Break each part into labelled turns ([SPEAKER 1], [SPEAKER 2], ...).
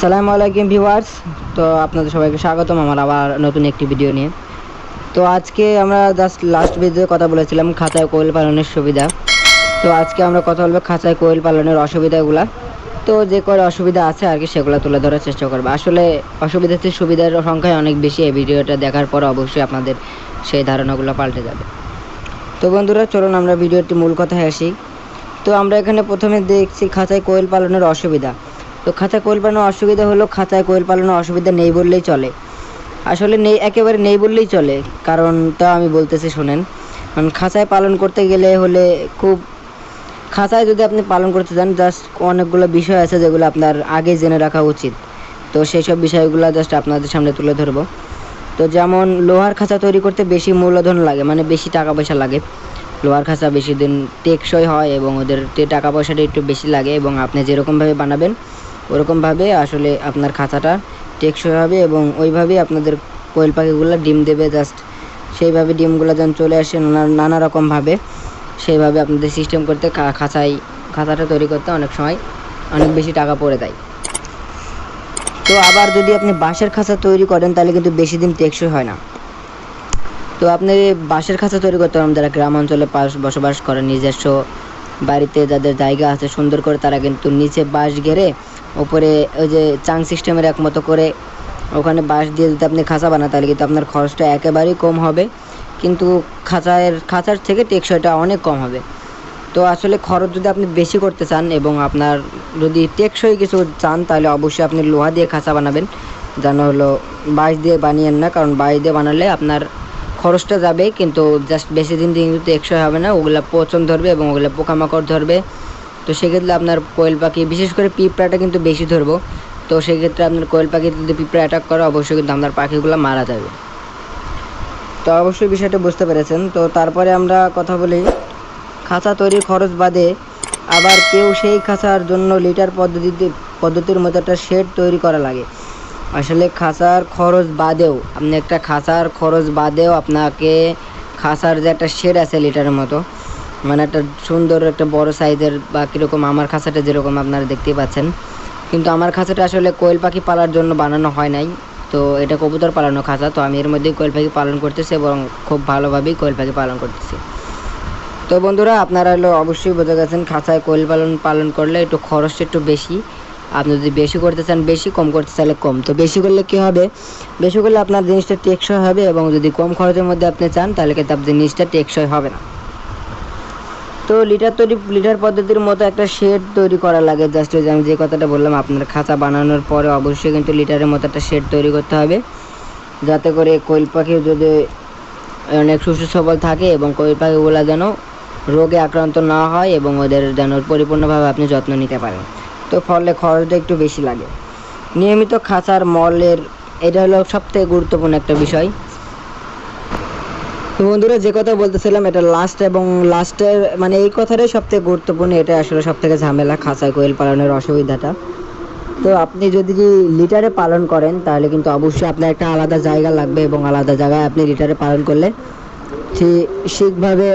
[SPEAKER 1] আসসালামু আলাইকুম ভিউয়ার্স। তো আপনাদের সবাইকে স্বাগতম আমার আবার নতুন একটি ভিডিও নিয়ে। তো আজকে আমরা জাস্ট লাস্ট ভিডিও কথা বলেছিলাম, খাঁচায় কোয়েল পালনের সুবিধা। তো আজকে আমরা কথা বলব খাঁচায় কোয়েল পালনের অসুবিধাগুলা। তো যে করে অসুবিধা আছে আর কি সেগুলো তুলে ধরার চেষ্টা করব। আসলে অসুবিধা থেকে সুবিধার সংখ্যায় অনেক বেশি। এই ভিডিওটা দেখার পর অবশ্যই আপনাদের সেই ধারণাগুলো পাল্টে যাবে। তো বন্ধুরা, চলুন আমরা ভিডিওটি মূল কথায় আসি। তো আমরা এখানে প্রথমে দেখছি খাঁচায় কোয়েল পালনের অসুবিধা। তো খাঁচায় কোয়েল পালনের অসুবিধা হলো খাঁচায় কোয়েল পালনের অসুবিধা নেই বললেই চলে। আসলে নেই, একেবারে নেই বললেই চলে কারণ তা আমি বলতেছি শোনেন। কারণ খাঁচায় পালন করতে গেলে হলে খুব খাঁচায় যদি আপনি পালন করতে চান জাস্ট অনেকগুলো বিষয় আছে যেগুলো আপনার আগে জেনে রাখা উচিত। তো সেই সব বিষয়গুলো জাস্ট আপনাদের সামনে তুলে ধরবো। তো যেমন লোহার খাঁচা তৈরি করতে বেশি মূলধন লাগে মানে বেশি টাকা পয়সা লাগে। লোহার খাঁচা বেশি দিন টেকসই হয় এবং ওদের টাকা পয়সাটা একটু বেশি লাগে এবং আপনি যেরকমভাবে বানাবেন ওরকমভাবে আসলে আপনার খাঁচাটা টেকসই হবে এবং ওইভাবেই আপনাদের কোয়েল পাখিগুলো ডিম দেবে জাস্ট সেইভাবে ডিমগুলো যেন চলে আসে নানা নানা রকমভাবে। সেইভাবে আপনাদের সিস্টেম করতে খাঁচাই খাঁচাটা তৈরি করতে অনেক সময় অনেক বেশি টাকা পড়ে দেয় তো আবার যদি আপনি বাঁশের খাঁচা তৈরি করেন, তাহলে কিন্তু বেশি দিন টেকসই হয় না। তো আপনি বাঁশের খাঁচা তৈরি করতে পারেন, যারা গ্রাম অঞ্চলে পাশ বসবাস করেন নিজস্ব বাড়িতে যাদের জায়গা আছে সুন্দর করে তারা কিন্তু নিচে বাঁশ ঘেরে উপরে ওই যে চাং সিস্টেমের একমতো করে ওখানে বাঁশ দিয়ে যদি আপনি খাঁচা বানান, তাহলে কিন্তু আপনার খরচটা একেবারেই কম হবে। কিন্তু খাঁচার খাঁচার থেকে টেকসইটা অনেক কম হবে। তো আসলে খরচ যদি আপনি বেশি করতে চান এবং আপনার যদি টেকসই কিছু চান, তাহলে অবশ্যই আপনি লোহা দিয়ে খাঁচা বানাবেন। যেন হলো বাঁশ দিয়ে বানিয়েন না, কারণ বাঁশ দিয়ে বানালে আপনার খরচটা যাবে, কিন্তু জাস্ট বেশি দিন দিন কিন্তু টেকসই হবে না। ওগুলো পচন ধরবে এবং ওগুলো পোকামাকড় ধরবে। তো সেক্ষেত্রে আপনার কোয়েল পাখি, বিশেষ করে পিঁপড়াটা কিন্তু বেশি ধরবো। তো সেক্ষেত্রে আপনার কোয়েল পাখি যদি পিঁপড়া অ্যাটাক করে, অবশ্যই কিন্তু আপনার পাখিগুলো মারা যাবে। তো অবশ্যই বিষয়টা বুঝতে পেরেছেন। তো তারপরে আমরা কথা বলি, খাঁচা তৈরির খরচ বাদে আবার কেউ সেই খাঁচার জন্য লিটার পদ্ধতিতে, পদ্ধতির মতো একটা শেড তৈরি করা লাগে। আসলে খাঁচার খরচ বাদেও, আপনি একটা খাঁচার খরচ বাদেও আপনাকে খাঁচার যে একটা শেড আছে লিটারের মতো মানে একটা সুন্দর একটা বড় সাইজের বা কীরকম আমার খাঁচাটা যেরকম আপনারা দেখতেই পাচ্ছেন। কিন্তু আমার খাঁচাটা আসলে কোয়েল পাখি পালার জন্য বানানো হয় নাই। তো এটা কবুতর পালানো খাঁচা, তো আমি এর মধ্যেই কোয়েল পাখি পালন করতেছি এবং খুব ভালোভাবেই কোয়েল পাখি পালন করতেছি। তো বন্ধুরা, আপনারা হলো অবশ্যই বোঝা গেছেন, খাঁচায় কোয়েল পালন পালন করলে একটু খরচটা একটু বেশি। আপনি যদি বেশি করতে চান, বেশি কম করতে চাইলে কম। তো বেশি করলে কী হবে? বেশি করলে আপনার জিনিসটা টেকসই হবে এবং যদি কম খরচের মধ্যে আপনি চান, তাহলে কিন্তু আপনার জিনিসটা টেকসই হবে না। তো লিটার তৈরি, লিটার পদ্ধতির মতো একটা শেড তৈরি করা লাগে। জাস্ট ওই যে আমি যে কথাটা বললাম, আপনার খাঁচা বানানোর পরে অবশ্যই কিন্তু লিটারের মতো একটা শেড তৈরি করতে হবে। যাতে করে কোয়েল পাখি যদি অনেক সুস্থ সবল থাকে এবং কোয়েল পাখিগুলো যেন রোগে আক্রান্ত না হয় এবং ওদের যেন পরিপূর্ণভাবে আপনি যত্ন নিতে পারেন। তো ফলে খরচটা একটু বেশি লাগে। নিয়মিত খাঁচার মলের, এটা হলো সবথেকে গুরুত্বপূর্ণ একটা বিষয়। তো বন্ধুরা, যে কথা বলতেছিলাম, এটা লাস্ট এবং লাস্টের মানে এই কথাটাই সবথেকে গুরুত্বপূর্ণ এটা আসলে সবথেকে ঝামেলা, খাঁচায় কোয়েল পালনের অসুবিধাটা। তো আপনি যদি লিটারে পালন করেন, তাহলে কিন্তু অবশ্যই আপনার একটা আলাদা জায়গা লাগবে এবং আলাদা জায়গায় আপনি লিটারে পালন করলে ঠিক ঠিকভাবে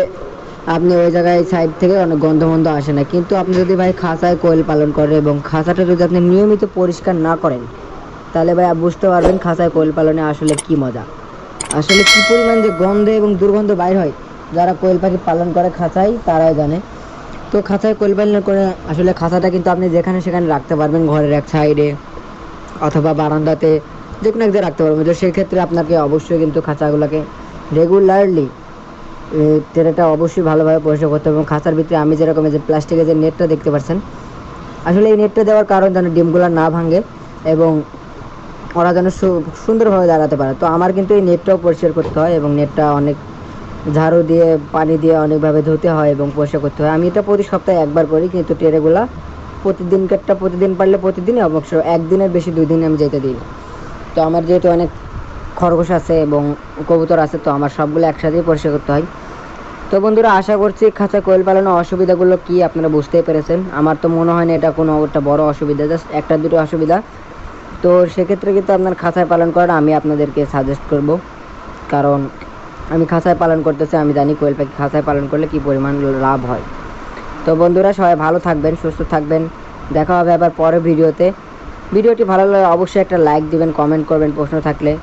[SPEAKER 1] আপনি ওই জায়গায় সাইড থেকে অনেক গন্ধ মন্ধ আসে না। কিন্তু আপনি যদি ভাই খাঁচায় কোয়েল পালন করেন এবং খাঁচাটা যদি আপনি নিয়মিত পরিষ্কার না করেন, তাহলে ভাই বুঝতে পারবেন খাঁচায় কোয়েল পালনে আসলে কি মজা। আসলে কি পরিমাণ যে গন্ধ এবং দুর্গন্ধ বাইর হয়, যারা কোয়েল পাখি পালন করে খাঁচায় তারাই জানে। তো খাঁচায় কোয়েল পালন করে, আসলে খাঁচাটা কিন্তু আপনি যেখানে সেখানে রাখতে পারবেন, ঘরের এক সাইডে অথবা বারান্দাতে যে কোনো এক জায়গায় রাখতে পারবেন। তো সেক্ষেত্রে আপনাকে অবশ্যই কিন্তু খাঁচাগুলোকে রেগুলারলি ট্রেটা অবশ্যই ভালোভাবে পরিষ্কার করতে হবে। এবং খাঁচার ভিতরে আমি যেরকম যে প্লাস্টিকের যে নেটটা দেখতে পাচ্ছেন, আসলে এই নেটটা দেওয়ার কারণ যেন ডিমগুলো না ভাঙে এবং ওরা যেন সুন্দরভাবে দাঁড়াতে পারে। তো আমার কিন্তু এই নেটটাও পরিষ্কার করতে হয় এবং নেটটা অনেক ঝাড়ু দিয়ে, পানি দিয়ে অনেকভাবে ধুতে হয় এবং পরিষ্কার করতে হয়। আমি এটা প্রতি সপ্তাহে একবার করি, কিন্তু টেরেগুলা প্রতিদিনকারটা প্রতিদিন পারলে প্রতিদিনই অবশ্য একদিনের বেশি দুই দিন আমি যেতে দিই তো আমার যেহেতু অনেক খরগোশ আছে এবং কবুতর আছে, তো আমার সবগুলো একসাথেই পরিষ্কার করতে হয়। তো বন্ধুরা, আশা করছি খাঁচা কোয়েল পালনের অসুবিধাগুলো কি আপনারা বুঝতেই পেরেছেন। আমার তো মনে হয় না এটা কোনো একটা বড় অসুবিধা, জাস্ট একটা দুটো অসুবিধা। তো সেক্ষেত্রে কিন্তু আপনার খাঁচায় পালন করা আমি আপনাদেরকে সাজেস্ট করব। কারণ আমি খাঁচায় পালন করতেছি, আমি জানি কোয়েল পাখি খাঁচায় পালন করলে কি পরিমাণ লাভ হয়। তো বন্ধুরা, সবাই ভালো থাকবেন, সুস্থ থাকবেন। দেখা হবে আবার পরের ভিডিওতে। ভিডিওটি ভালো লাগলে অবশ্যই একটা লাইক দিবেন কমেন্ট করবেন, প্রশ্ন থাকলে।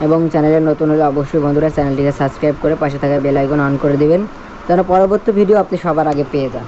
[SPEAKER 1] এবং চ্যানেলে নতুন হলে অবশ্যই বন্ধুরা চ্যানেলটিকে সাবস্ক্রাইব করে পাশে থাকা বেল আইকন অন করে দিবেন। যেন পরবর্তী ভিডিও আপনি সবার আগে পেয়ে যান।